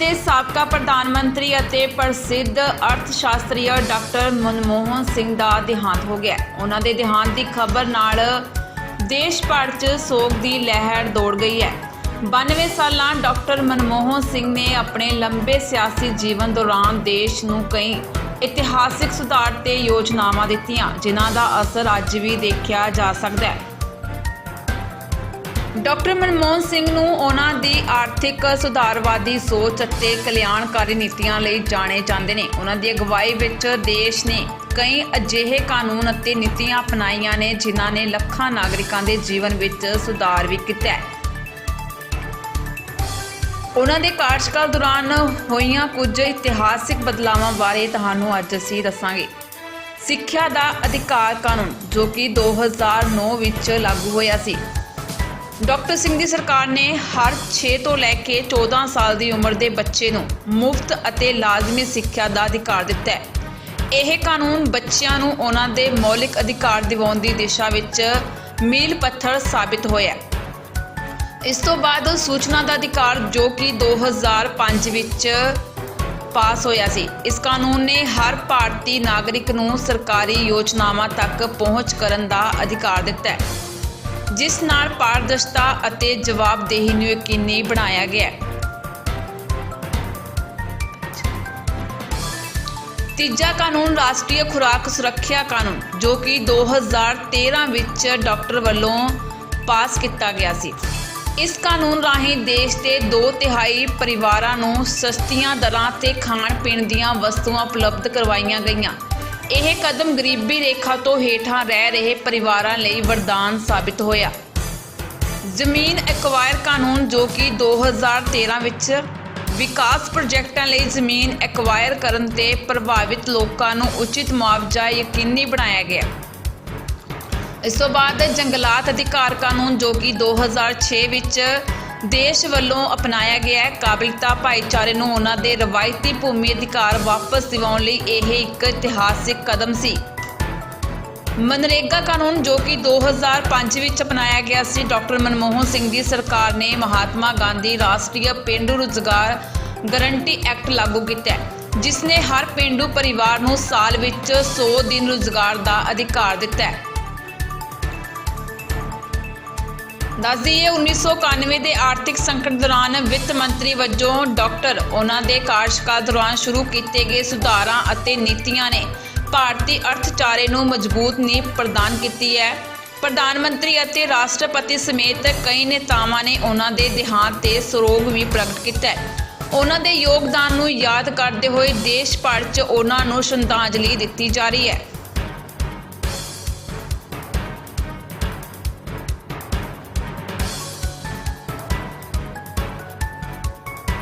ਦੇ ਸਾਬਕਾ ਪ੍ਰਧਾਨ ਮੰਤਰੀ ਅਤੇ ਪ੍ਰਸਿੱਧ ਅਰਥ ਸ਼ਾਸਤਰੀ ਡਾਕਟਰ ਮਨਮੋਹਨ ਸਿੰਘ ਦਾ ਦੇਹਾਂਤ ਹੋ ਗਿਆ। ਉਹਨਾਂ ਦੇ ਦੇਹਾਂਤ ਦੀ ਖਬਰ ਨਾਲ ਦੇਸ਼ ਭਰ 'ਚ ਸੋਗ ਦੀ ਲਹਿਰ ਦੌੜ ਗਈ ਹੈ। 92 ਸਾਲਾਂ ਡਾਕਟਰ ਮਨਮੋਹਨ ਸਿੰਘ ਨੇ ਆਪਣੇ ਲੰਬੇ ਸਿਆਸੀ ਜੀਵਨ ਦੌਰਾਨ ਦੇਸ਼ ਨੂੰ ਕਈ ਇਤਿਹਾਸਿਕ ਸੁਧਾਰ ਤੇ ਯੋਜਨਾਵਾਂ ਦਿੱਤੀਆਂ, ਜਿਨ੍ਹਾਂ ਦਾ ਅਸਰ ਅੱਜ ਵੀ ਦੇਖਿਆ ਜਾ ਸਕਦਾ ਹੈ। ਡਾਕਟਰ ਮਨਮੋਹਨ ਸਿੰਘ ਨੂੰ ਉਹਨਾਂ ਦੀ ਆਰਥਿਕ ਸੁਧਾਰਵਾਦੀ ਸੋਚ ਅਤੇ ਕਲਿਆਣਕਾਰੀ ਨੀਤੀਆਂ ਲਈ ਜਾਣੇ ਜਾਂਦੇ ਨੇ। ਉਹਨਾਂ ਦੀ ਅਗਵਾਈ ਵਿੱਚ ਦੇਸ਼ ਨੇ ਕਈ ਅਜਿਹੇ ਕਾਨੂੰਨ ਅਤੇ ਨੀਤੀਆਂ ਅਪਣਾਈਆਂ ਨੇ ਜਿਨ੍ਹਾਂ ਨੇ ਲੱਖਾਂ ਨਾਗਰਿਕਾਂ ਦੇ ਜੀਵਨ ਵਿੱਚ ਸੁਧਾਰ ਵੀ ਕੀਤਾ ਹੈ। ਉਹਨਾਂ ਦੇ ਕਾਰਜਕਾਲ ਦੌਰਾਨ ਹੋਈਆਂ ਕੁਝ ਇਤਿਹਾਸਿਕ ਬਦਲਾਵਾਂ ਬਾਰੇ ਤੁਹਾਨੂੰ ਅੱਜ ਅਸੀਂ ਦੱਸਾਂਗੇ। ਸਿੱਖਿਆ ਦਾ ਅਧਿਕਾਰ ਕਾਨੂੰਨ, ਜੋ ਕਿ 2009 ਵਿੱਚ ਲਾਗੂ ਹੋਇਆ ਸੀ। ਡਾਕਟਰ ਸਿੰਘ ਦੀ ਸਰਕਾਰ ਨੇ ਹਰ 6 ਤੋਂ ਲੈ ਕੇ 14 ਸਾਲ ਦੀ ਉਮਰ ਦੇ ਬੱਚੇ ਨੂੰ ਮੁਫਤ ਅਤੇ ਲਾਜ਼ਮੀ ਸਿੱਖਿਆ ਦਾ ਅਧਿਕਾਰ ਦਿੱਤਾ ਹੈ। ਇਹ ਕਾਨੂੰਨ ਬੱਚਿਆਂ ਨੂੰ ਉਹਨਾਂ ਦੇ ਮੌਲਿਕ ਅਧਿਕਾਰ ਦਿਵਾਉਣ ਦੀ ਦਿਸ਼ਾ ਵਿੱਚ ਮੀਲ ਪੱਥਰ ਸਾਬਿਤ ਹੋਇਆ ਇਸ ਤੋਂ ਬਾਅਦ ਸੂਚਨਾ ਦਾ ਅਧਿਕਾਰ ਜੋ ਕਿ 2005 ਵਿੱਚ ਪਾਸ ਹੋਇਆ ਸੀ, ਇਸ ਕਾਨੂੰਨ ਨੇ ਹਰ ਭਾਰਤੀ ਨਾਗਰਿਕ ਨੂੰ ਸਰਕਾਰੀ ਯੋਜਨਾਵਾਂ ਤੱਕ ਪਹੁੰਚ ਕਰਨ ਦਾ ਅਧਿਕਾਰ ਦਿੱਤਾ ਹੈ। ਜਿਸ ਨਾਲ ਪਾਰਦਰਸ਼ਤਾ ਅਤੇ ਜਵਾਬਦੇਹੀ ਨੂੰ ਯਕੀਨੀ ਬਣਾਇਆ ਗਿਆ ਤੀਜਾ ਕਾਨੂੰਨ, ਰਾਸ਼ਟਰੀ ਖੁਰਾਕ ਸੁਰੱਖਿਆ ਕਾਨੂੰਨ, ਜੋ ਕਿ 2013 ਵਿੱਚ ਡਾਕਟਰ ਵੱਲੋਂ ਪਾਸ ਕੀਤਾ ਗਿਆ ਸੀ। ਇਸ ਕਾਨੂੰਨ ਰਾਹੀਂ ਦੇਸ਼ ਦੇ 2 ਤਿਹਾਈ ਪਰਿਵਾਰਾਂ ਨੂੰ ਸਸਤੀਆਂ ਦਰਾਂ ਤੇ ਖਾਣ ਪੀਣ ਦੀਆਂ ਵਸਤੂਆਂ ਉਪਲਬਧ ਕਰਵਾਈਆਂ ਗਈਆਂ। ਇਹ ਕਦਮ ਗਰੀਬੀ ਰੇਖਾ ਤੋਂ ਹੇਠਾਂ ਰਹਿ ਰਹੇ ਪਰਿਵਾਰਾਂ ਲਈ ਵਰਦਾਨ ਸਾਬਿਤ ਹੋਇਆ। ਜ਼ਮੀਨ ਐਕਵਾਇਰ ਕਾਨੂੰਨ ਜੋ ਕਿ 2013 ਵਿੱਚ ਵਿਕਾਸ ਪ੍ਰੋਜੈਕਟਾਂ ਲਈ ਜ਼ਮੀਨ ਐਕਵਾਇਰ ਕਰਨ ਤੇ ਪ੍ਰਭਾਵਿਤ ਲੋਕਾਂ ਨੂੰ ਉਚਿਤ ਮੁਆਵਜ਼ਾ ਯਕੀਨੀ ਬਣਾਇਆ ਗਿਆ। ਇਸ ਤੋਂ ਬਾਅਦ ਜੰਗਲਾਤ ਅਧਿਕਾਰ ਕਾਨੂੰਨ ਜੋ ਕਿ 2006 ਵਿੱਚ ਦੇਸ਼ ਵੱਲੋਂ ਅਪਣਾਇਆ ਗਿਆ ਹੈ। ਕਾਬਿਲਤਾ ਭਾਈਚਾਰੇ ਨੂੰ ਉਹਨਾਂ ਦੇ ਰਵਾਇਤੀ ਭੂਮੀ ਅਧਿਕਾਰ ਵਾਪਸ ਦਿਵਾਉਣ ਲਈ ਇਹ ਇੱਕ ਇਤਿਹਾਸਿਕ ਕਦਮ ਸੀ। ਮਨਰੇਗਾ ਕਾਨੂੰਨ, ਜੋ ਕਿ 2005 ਵਿੱਚ ਅਪਣਾਇਆ ਗਿਆ ਸੀ, ਡਾਕਟਰ ਮਨਮੋਹਨ ਸਿੰਘ ਦੀ ਸਰਕਾਰ ਨੇ ਮਹਾਤਮਾ ਗਾਂਧੀ ਰਾਸ਼ਟਰੀ ਪੇਂਡੂ ਰੁਜ਼ਗਾਰ ਗਰੰਟੀ ਐਕਟ ਲਾਗੂ ਕੀਤਾ ਜਿਸ ਨੇ ਹਰ ਪੇਂਡੂ ਪਰਿਵਾਰ ਨੂੰ ਸਾਲ ਵਿੱਚ 100 ਦਿਨ ਰੁਜ਼ਗਾਰ ਦਾ ਅਧਿਕਾਰ ਦਿੱਤਾ ਹੈ। ਦੱਸ ਦਈਏ 1991 ਦੇ ਆਰਥਿਕ ਸੰਕਟ ਦੌਰਾਨ ਵਿੱਤ ਮੰਤਰੀ ਵਜੋਂ ਡਾਕਟਰ ਉਹਨਾਂ ਦੇ ਕਾਰਜਕਾਲ ਦੌਰਾਨ ਸ਼ੁਰੂ ਕੀਤੇ ਗਏ ਸੁਧਾਰਾਂ ਅਤੇ ਨੀਤੀਆਂ ਨੇ ਭਾਰਤੀ ਅਰਥਚਾਰੇ ਨੂੰ ਮਜ਼ਬੂਤ ਨੀਂਹ ਪ੍ਰਦਾਨ ਕੀਤੀ ਹੈ। ਪ੍ਰਧਾਨ ਮੰਤਰੀ ਅਤੇ ਰਾਸ਼ਟਰਪਤੀ ਸਮੇਤ ਕਈ ਨੇਤਾਵਾਂ ਨੇ ਉਹਨਾਂ ਦੇ ਦੇਹਾਂਤ ਤੇ ਸਰੋਗ ਵੀ ਪ੍ਰਗਟ ਕੀਤਾ ਹੈ। ਉਹਨਾਂ ਦੇ ਯੋਗਦਾਨ ਨੂੰ ਯਾਦ ਕਰਦੇ ਹੋਏ ਦੇਸ਼ ਭਰ 'ਚ ਉਹਨਾਂ ਨੂੰ ਸ਼ਰਧਾਂਜਲੀ ਦਿੱਤੀ ਜਾ ਰਹੀ ਹੈ।